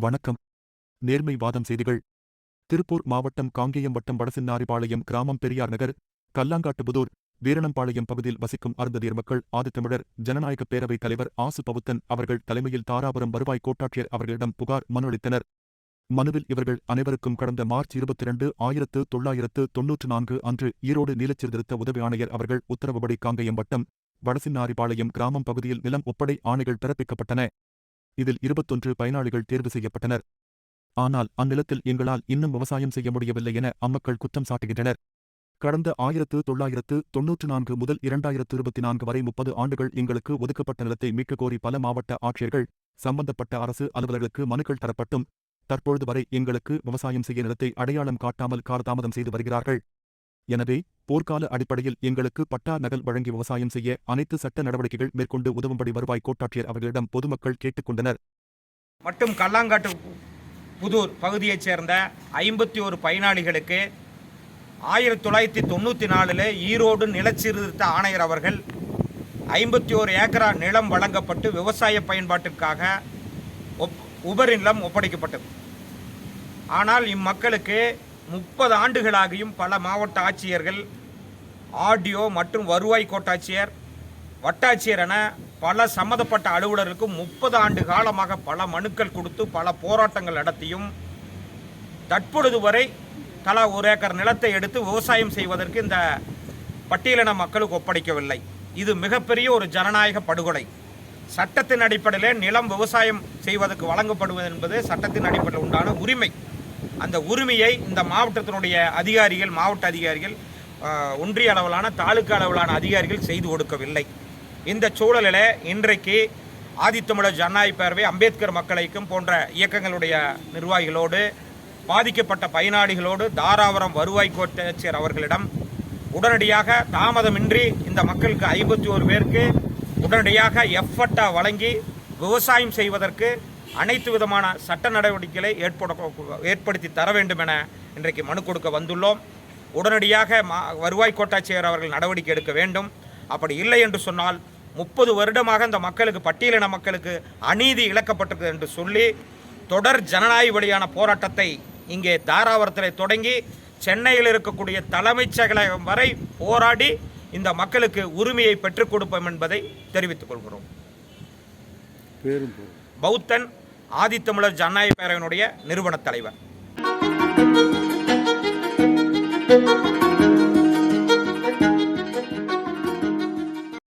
வணக்கம். நேர்மை வாதம் செய்திகள். திருப்பூர் மாவட்டம் காங்கேயம் வட்டம் வடசின்னாரிபாளையம் கிராமம் பெரியார் நகர் கல்லாங்காட்டுபுதூர் வீரணம்பாளையம் பகுதியில் வசிக்கும் அருந்ததியர் மக்கள் ஆதித்தமிழர் ஜனநாயக பேரவைத் தலைவர் ஆசு பவுத்தன் அவர்கள் தலைமையில் தாராபுரம் வருவாய் கோட்டாட்சியர் அவர்களிடம் புகார் மனு அளித்தனர். மனுவில் இவர்கள் அனைவருக்கும் கடந்த மார்ச் இருபத்தி இரண்டு ஆயிரத்து தொள்ளாயிரத்து தொன்னூற்று நான்கு அன்று ஈரோடு நீலச்சீர்திருத்த உதவி ஆணையர் அவர்கள் உத்தரவுபடி காங்கேயம் வட்டம் வடசின்னாரிபாளையம் கிராமம் பகுதியில் நிலம் ஒப்படை ஆணைகள் பிறப்பிக்கப்பட்டன. இதில் இருபத்தொன்று பயனாளிகள் தேர்வு செய்யப்பட்டனர். ஆனால் அந்நிலத்தில் எங்களால் இன்னும் விவசாயம் செய்ய முடியவில்லை என அம்மக்கள் குற்றம் சாட்டுகின்றனர். கடந்த ஆயிரத்து தொள்ளாயிரத்து தொன்னூற்று நான்கு முதல் இரண்டாயிரத்து இருபத்தி நான்கு வரை முப்பது ஆண்டுகள் எங்களுக்கு ஒதுக்கப்பட்ட நிலத்தை மீட்க கோரி பல மாவட்ட ஆட்சியர்கள் சம்பந்தப்பட்ட அரசு அலுவலர்களுக்கு மனுக்கள் தரப்பட்டும் தற்பொழுது வரை எங்களுக்கு விவசாயம் செய்ய நிலத்தை அடையாளம் காட்டாமல் காலதாமதம் செய்து வருகிறார்கள். எனவே போர்க்கால அடிப்படையில் எங்களுக்கு பட்டா நகல் வழங்கி விவசாயம் செய்ய அனைத்து சட்ட நடவடிக்கைகள் மேற்கொண்டு உதவும்படி வருவாய் கோட்டாட்சியர் அவர்களிடம் பொதுமக்கள் கேட்டுக்கொண்டனர். மற்றும் கல்லாங்காட்டு புதூர் பகுதியைச் சேர்ந்த ஐம்பத்தி ஒரு பயனாளிகளுக்கு ஆயிரத்தி தொள்ளாயிரத்தி தொண்ணூற்றி நாலில் ஈரோடு நிலச்சீர்திருத்த ஆணையர் அவர்கள் ஐம்பத்தி ஒரு ஏக்கரா நிலம் வழங்கப்பட்டு விவசாய பயன்பாட்டிற்காக ஒப் உபரி நிலம் ஒப்படைக்கப்பட்டது. ஆனால் இம்மக்களுக்கு முப்பது ஆண்டுகளாகியும் பல மாவட்ட ஆட்சியர்கள் ஆடியோ மற்றும் வருவாய் கோட்டாட்சியர் வட்டாட்சியர் என பல சம்மந்தப்பட்ட அலுவலர்களுக்கு முப்பது ஆண்டு காலமாக பல மனுக்கள் கொடுத்து பல போராட்டங்கள் நடத்தியும் தற்பொழுது வரை தலா ஒரு ஏக்கர் நிலத்தை எடுத்து விவசாயம் செய்வதற்கு இந்த பட்டியலின மக்களுக்கு ஒப்படைக்கவில்லை. இது மிகப்பெரிய ஒரு ஜனநாயக படுகொலை. சட்டத்தின் அடிப்படையில் நிலம் விவசாயம் செய்வதற்கு வழங்கப்படுவது என்பது சட்டத்தின் அடிப்படையில் உண்டான உரிமை. அந்த உரிமையை இந்த மாவட்டத்தினுடைய அதிகாரிகள் மாவட்ட அதிகாரிகள் ஒன்றிய அளவிலான தாலுக்கா அளவிலான அதிகாரிகள் செய்து கொடுக்கவில்லை. இந்த சூழலில் இன்றைக்கு ஆதித்தமிழர் ஜனநாயக பேரவை அம்பேத்கர் மக்களைக்கும் போன்ற இயக்கங்களுடைய நிர்வாகிகளோடு பாதிக்கப்பட்ட பயனாளிகளோடு தாராபுரம் வருவாய் கோட்டாட்சியர் அவர்களிடம் உடனடியாக தாமதமின்றி இந்த மக்களுக்கு ஐம்பத்தி ஒரு பேருக்கு உடனடியாக எஃபர்ட்டாக வழங்கி விவசாயம் செய்வதற்கு அனைத்து விதமான சட்ட நடவடிக்கைகளை ஏற்பட ஏற்படுத்தி தர வேண்டும் என இன்றைக்கு மனு கொடுக்க வந்துள்ளோம். உடனடியாக மா வருவாய் கோட்டாட்சியர் அவர்கள் நடவடிக்கை எடுக்க வேண்டும். அப்படி இல்லை என்று சொன்னால் முப்பது வருடமாக இந்த மக்களுக்கு பட்டியலின மக்களுக்கு அநீதி இழக்கப்பட்டிருக்கு என்று சொல்லி தொடர் ஜனநாயக வழியான போராட்டத்தை இங்கே தாராபுரத்தில் தொடங்கி சென்னையில் இருக்கக்கூடிய தலைமைச் செயலகம் வரை போராடி இந்த மக்களுக்கு உரிமையை பெற்றுக் கொடுப்போம் என்பதை தெரிவித்துக் கொள்கிறோம். பேரும் பௌத்தன் ஆதித்தமிழர் ஜனநாயக பேரவையினுடைய நிறுவனத் தலைவர்.